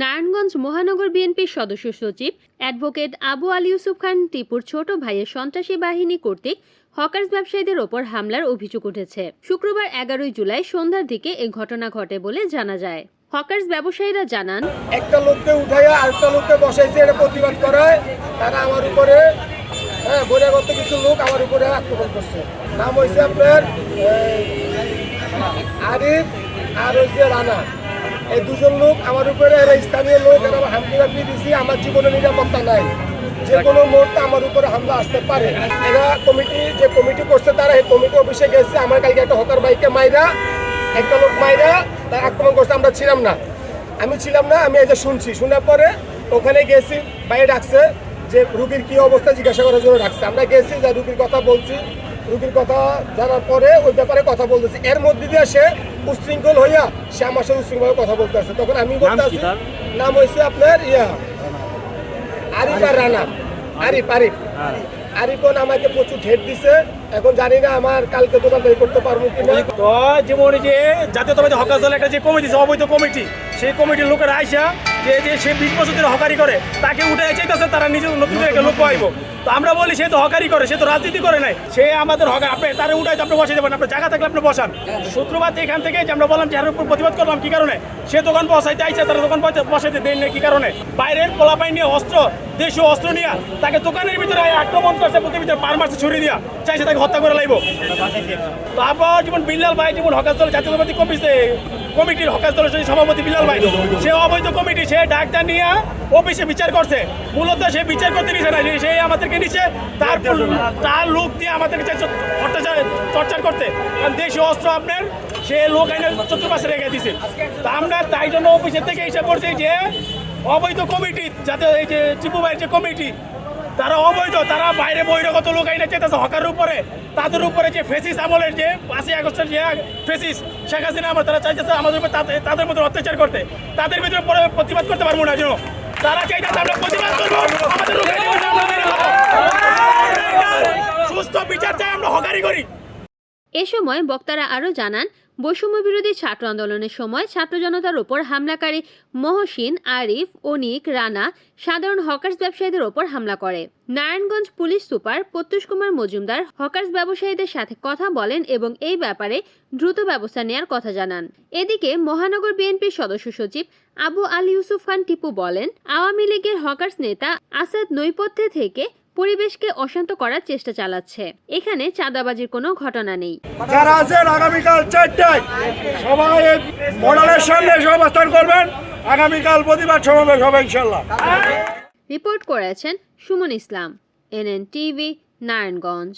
নারায়ণগঞ্জ মহানগর বিএনপির সদস্য সচিব অ্যাডভোকেট আবু আলী ইউসুফ খান টিপুর ছোট ভাইয়ের সন্ত্রাসী বাহিনী কর্তৃক হকার্স ব্যবসায়ীদের ওপর হামলার অভিযোগ উঠেছে। শুক্রবার এগারোই জুলাই সন্ধ্যার দিকে এই ঘটনা ঘটে বলে জানা যায়। হকার্স ব্যবসায়ীরা জানান, একটা লোককে উঠাইয়া আরেকটা লোককে বসাইছে, এটা প্রতিবাদ করায়। তারা আমার উপরে হ্যাঁ বহিরাগত কিছু লোক আমার উপরে আক্রমণ করছে। নাম হয়েছে আপনার আরিফ আর হয়েছে রানা, এই দুজন লোক আমার উপরে স্থানীয় লোক আমার হামলা হামলি দিছি আমার জীবনে নিরাপত্তা নাই। যে কোনো মুহূর্তে আমার উপরে হামলা আসতে পারে। এরা কমিটি, যে কমিটি করছে তারা এই কমিটি অফিসে গেছে, আমার কালকে একটা হকার বাইকে মাইরা, একটা লোক মাইরা তার আক্রমণ করছে, আমরা ছিলাম না। আমি ছিলাম না, আমি এই যে শুনছি। শোনার পরে ওখানে গেছি বাইরে ডাকছে যে, রুগীর কি অবস্থা? জিজ্ঞাসা করার জন্য ডাকছে। আমরা গেছি, যে রুগীর কথা বলছি রুগীর কথা জানার পরে ওই ব্যাপারে কথা বলতেছি। এর মধ্যে দিয়ে সে উশৃঙ্খল হইয়া সে আমার সাথে উশৃঙ্খল কথা বলতে আছে তখন আমি বলতে আছি নাম হয়েছে আপনার ইয়া আরিফ আর রানা। আরিফ আরিফ। আরিফন আমাকে প্রচুর ঠেট দিছে। এখন জানি না আমার কালকে দোকানদারি করতে পারব কিনা। তো যেমন যে জাতীয়তাবাদী হকার দল একটা যে কমিটি আছে, অবৈধ কমিটি সেই কমিটির লোকেরা আইসা যে যে সে বিশ বছর ধরে হকারি করে, তাকে উঠে চাইতেছে, তারা নিজের নতুন একটা লোক পাইব। তো আমরা বলি, সে তো হকারি করে, সে তো রাজনীতি করে নাই, সে আমাদের হকার। আপনি তারা উঠাই আপনি বসে দেবেন আপনার জায়গা থাকলে আপনি বসান। শুক্রবার এখান থেকে যে আমরা বললাম যে এর উপর প্রতিবাদ করলাম, কি কারণে? সে দোকান বসাইতে আইসা, তারা দোকান বসাইতে দেন না কি কারণে? বাইরের পোলাপাই নিয়ে অস্ত্র দেশীয় অস্ত্র নিয়ে তাকে দোকানের ভিতরে আক্রমণ করছে, প্রতি ভিতরে পার মারছে, ছুরি দিয়া। চাইছে তাকে হত্যা করে লাইব। তারপর যেমন বিল্লাল ভাই যেমন হকার দল জাতীয়তাবাদী কমিটি কমিটির হকার দলের সভাপতি বিল্লাল ভাই, সে অবৈধ কমিটি, সে ডাক্তার নিয়ে অফিসে বিচার করছে। মূলত সে বিচার করতে নিছে না সে আমাদেরকে নিছে। তার তার লোক দিয়ে আমাদেরকে চাইছে অত্যাচার টর্চার করতে। কারণ দেশীয় অস্ত্র আপনার, সে লোক এনে চতুর্পাশে রেখে দিছে। তা আমরা তাই জন্য অফিসের থেকে এসে পড়ছি যে, অবৈধ কমিটি, যাতে এই যে টিপু ভাইয়ের যে কমিটি, তারা অবৈধ, তারা বাইরে বহিরাগত লোক আইনে চেতেছে হকারের উপরে। তাদের উপরে যে ফেসিস আমলের যে পাঁচই আগস্টের যে ফেসিস শেখ হাসিনা আমার তারা চাইতেছে আমাদের উপরে তাদের- মধ্যে অত্যাচার করতে। তাদের ভিতরে পরে প্রতিবাদ করতে পারব না যেন। তারা চাইতেছে আমরা প্রতিবাদ করব। আমাদের এ সময় বক্তারা আরও জানান, বৈষম্য বিরোধী ছাত্র আন্দোলনের সময় ছাত্র জনতার ওপর হামলাকারী মহসিন, আরিফ, অনিক, রানা সাধারণ হকার্স ব্যবসায়ীদের ওপর হামলা করে। Narayanganj police super Pratyush Kumar Majumdar hawkers ব্যবসায়ীদের সাথে কথা বলেন এবং এই ব্যাপারে দ্রুত ব্যবস্থা নেয়ার কথা জানান। এদিকে মহানগর বিএনপির সদস্য সচিব আবু আলী ইউসুফ খান টিপু বলেন, আওয়ামী লীগের হকার্স নেতা আসাদ নৈপথ্যে থেকে পরিবেশকে অশান্ত করার চেষ্টা চালাচ্ছে। এখানে চাঁদাবাজির কোনো ঘটনা নেই। যারা আছেন আগামীকাল চারটায় সবাই মডেলের সামনে অবস্থান করবেন। আগামীকাল প্রতিবাদ সমাবেশ হবে ইনশাল্লাহ রিপোর্ট করেছেন সুমন ইসলাম এনএন টিভি নারায়ণগঞ্জ।